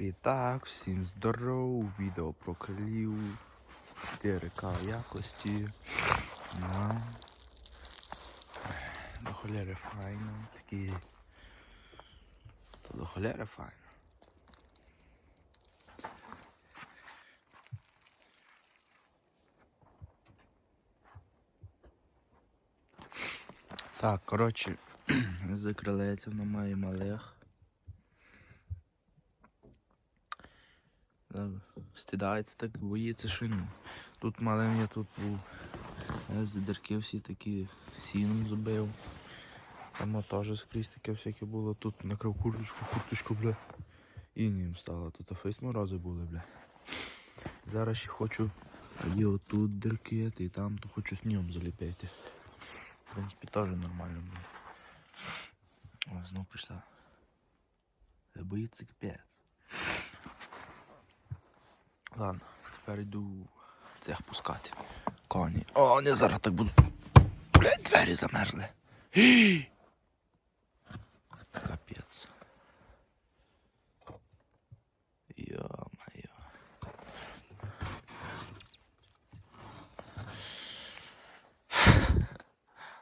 І так, всім здоров, відео про крилів 4К якості. Ну, до холєри файно, такі. То до холєри файно. Так, коротше, з крилеця воно має малих. Да, Стидається так, боїться шину. Тут я тут був. З дірки всі такі сіном забив. Там теж скрізь таке всяке було. Тут накрив курточку, курточку, бля. І ним стало. Тут фейс морози були, бля. Зараз ще хочу є отут дірки, і там, то хочу снігом заліпити. В принципі, теж нормально буде. О, знов прийшла. Е, Боїться капець. Ладно, тепер йду цех пускати. Коні. О, вони зараз так будуть. Блядь, двері замерзли. Гі! Капець. Йо-моє.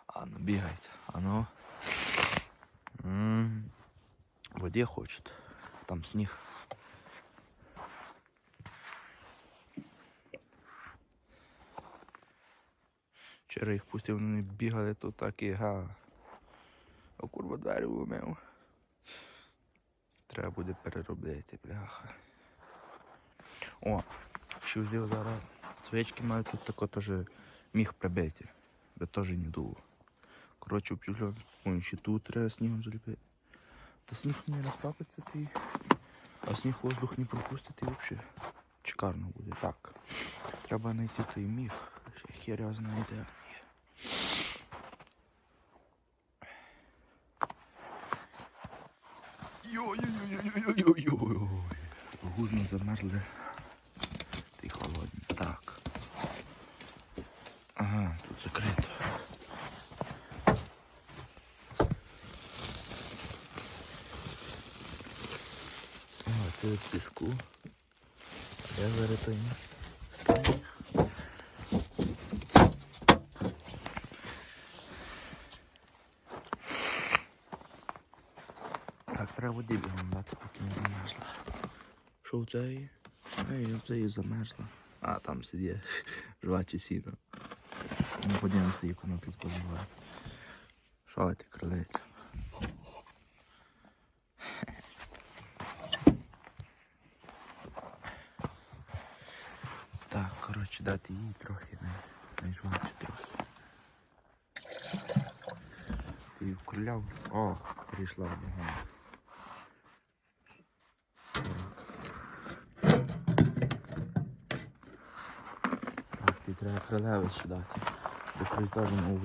А ну бігайте. А ну. М, Воді хочуть. Там сніг. Вчора їх пустив, вони бігали тут так і га. А курва двері вломив. Треба буде переробити, бляха. О, ще взяв зараз свічки маю тут тако теж міг прибити, би теж не дуло. Коротше, обчуглю, ой, ще тут треба снігом заліпити. Та сніг не розсапиться ти, а сніг воздух не пропустить і взагалі шикарно буде. Так. Треба знайти той міг. Херя знає Йой-йой-йой-йой-йой-йой. Гузно замерзли. Ти холодні. Так. Ага, тут закрито. О, це від піску. Я зараз треба води бігом дати, поки не замерзла. Що в цей? Ей, в цей замерзла. А, там сидє жваче сіно. Ну, подивимося, як воно тут поливає. Що ти, крилиця? Так, коротше, дати їй трохи, не, не жваче трохи. Ти вкруляв. О, прийшла одного. Так, треба крилевич дати. Бо криль теж не.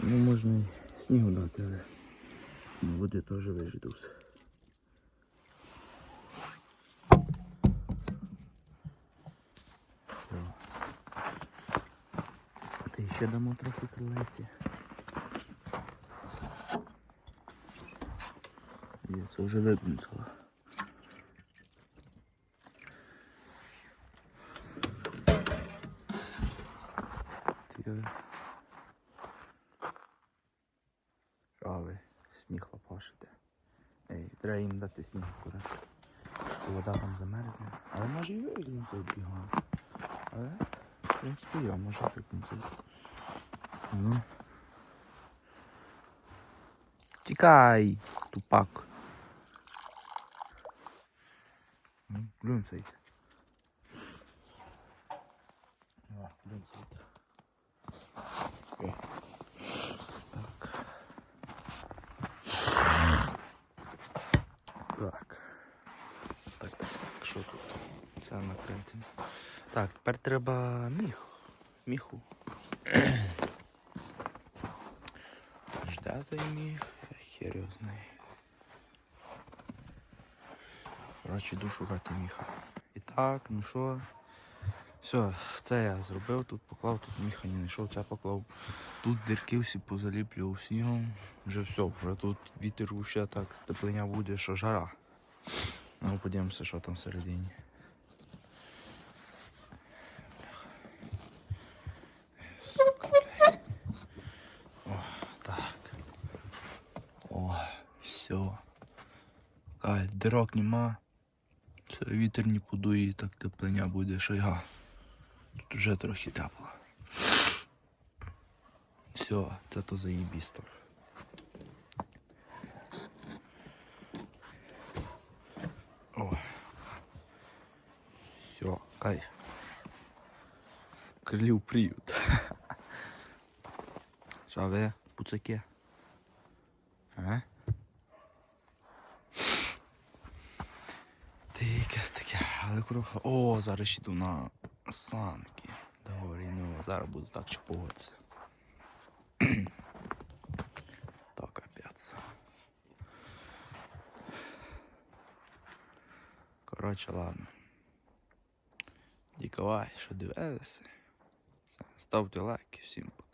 Ну можна і снігу дати, але води теж. А ти ще дамо трохи крилиці. Є, це вже виблінцало. Ти... Що ви? Сніг лопашите. Ей, треба їм дати сніг акурат. Вода там замерзне. Але може і виглянеться бігом. Але, в принципі, я можу виглянеться. Ну. Тікай, тупак. Ну, Глюнцей. О, глюнцей. О. Так. Так. Так, так, що тут? Це накритим. Так, тепер треба міх. Міху. Ждати міг, я хер його знає. Коротше, йду шукати міха. І так, ну що, Все, це я зробив, тут поклав, тут міха не знайшов, це поклав. Тут дірки всі позаліплював снігом. Вже все, вже тут вітер ще так, теплиня буде, що жара. Ну, подивимося, що там всередині. О, так. О, все. Кай, дирок нема. Все, вітер не подує, так теплиня буде шайга. Тут вже трохи тепло. Все, це то заєбісто. О. Все, кайф. Крилів приют. Що ви, пуцаки? А? Та якесь таке, але круха. О, зараз йду на санки. Добре, ну зараз буду так чіпуватися. так, капець. Коротше, ладно. Дякую, що дивилися. Ставте лайки, всім пока.